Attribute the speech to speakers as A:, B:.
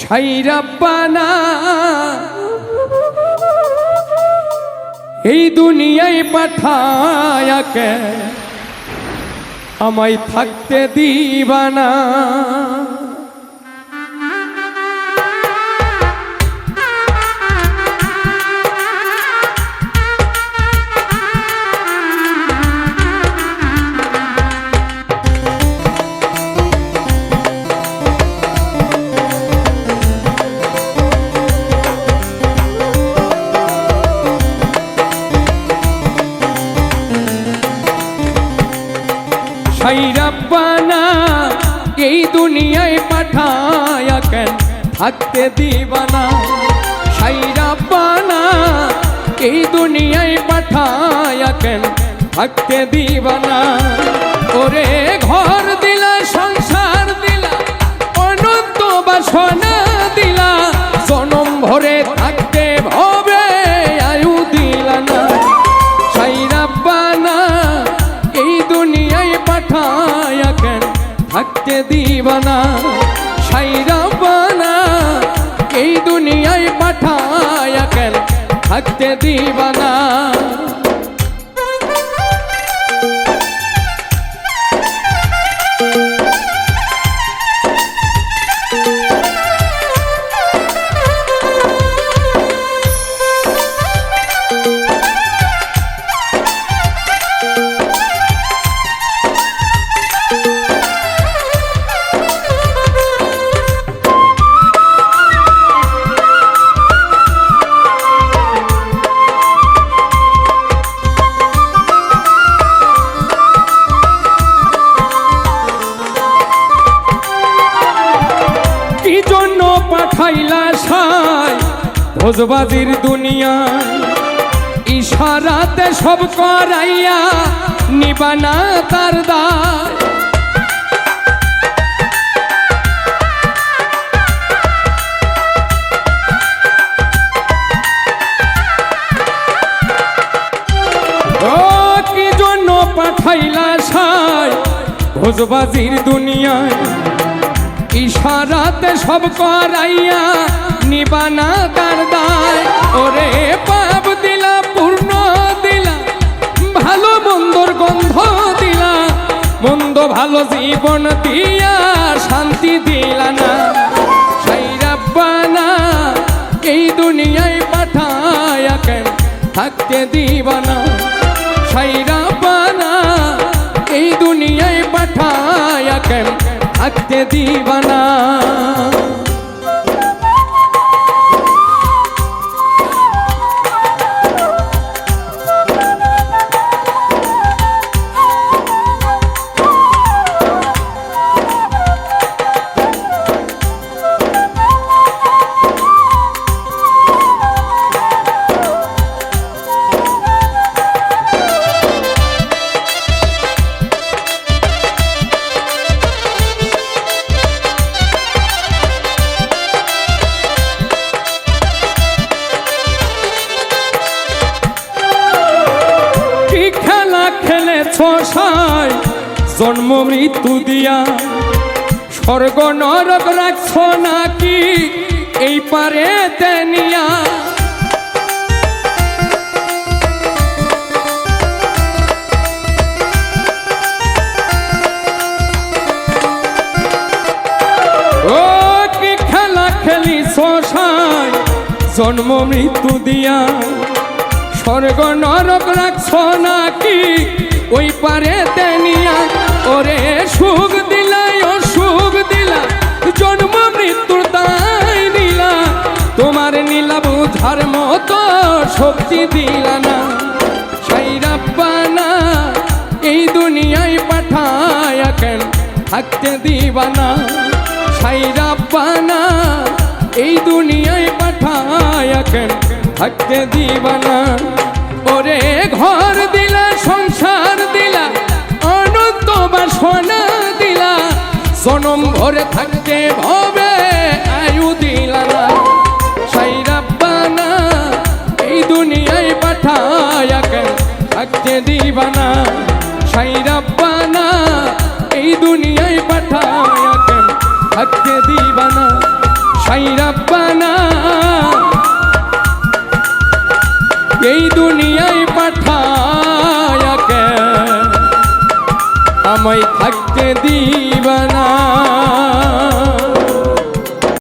A: সাইরাব্বানা এই দুনিয়ায় পাঠায়াকে আমায় থাকতে দিবানা। সাইরাব্বানা এই দুনিয়ায় পাঠায়া কেন? থাকতে দিবানা। সাইরাব্বানা, এই দুনিয়ায় পাঠায়া কেন? থাকতে দিবানা। ওরে ঘর দিলা, সংসার দিলা, অনন্ত বাসনা দিলা, জনম ভরে থাকতে থাকতে দিবানা সাইরাবানা এই দুনিয়ায় পাঠায় কেন থাকতে দিবানা? পাঠাইলা সাই ভোজবাজির দুনিয়ায় ইশারাতে সব করাইয়া নিবানা তার দায়। পাঠাইলা সাই ভোজবাজির দুনিয়ায়? ইশারাতে সব করাইয়া নিবানা তার দায়। ওরে পাপ দিলা, পূর্ণ দিলা, ভালো মন্দর গন্ধ দিলা, মন্দ ভালো জীবন দিয়া শান্তি দিলা না। সাইরাব্বানা এই দুনিয়ায় পাঠায়া কেন থাকতে দিবানা সাইরাব্বানা থাকতে দিবানা। সাই জন্ম মৃত্যু দিয়া। স্বর্গ নরক রাখছ নাকি এই পারে তেনিয়া জন্ম মৃত্যু দিয়া? স্বর্গ নরক রাখছ নাকি ওই পারে তেনিয়া ওরে সুখ দিলাই, ও সুখ দিলা, জন্ম মৃত্যুর দায় দিলা তোমার নীলা বুঝার মতো শক্তি দিলা না। সাইরাব্বানা এই দুনিয়ায় পাঠায়া কেন থাকতে দিবানা সাইরাব্বানা এই দুনিয়ায় পাঠায়া কেন থাকতে দিবানা ভরে থাকতে ভবে আয়ু দিলা না। সাইরাব্বানা এই দুনিয়ায় পাঠায়া থাকতে দিবানা সাইরাব্বানা এই দুনিয়ায় পাঠায়া থাকতে দিবানা সাই রাব্বানা, এই দুনিয়ায় পাঠায়া আমায় থাকতে দিবানা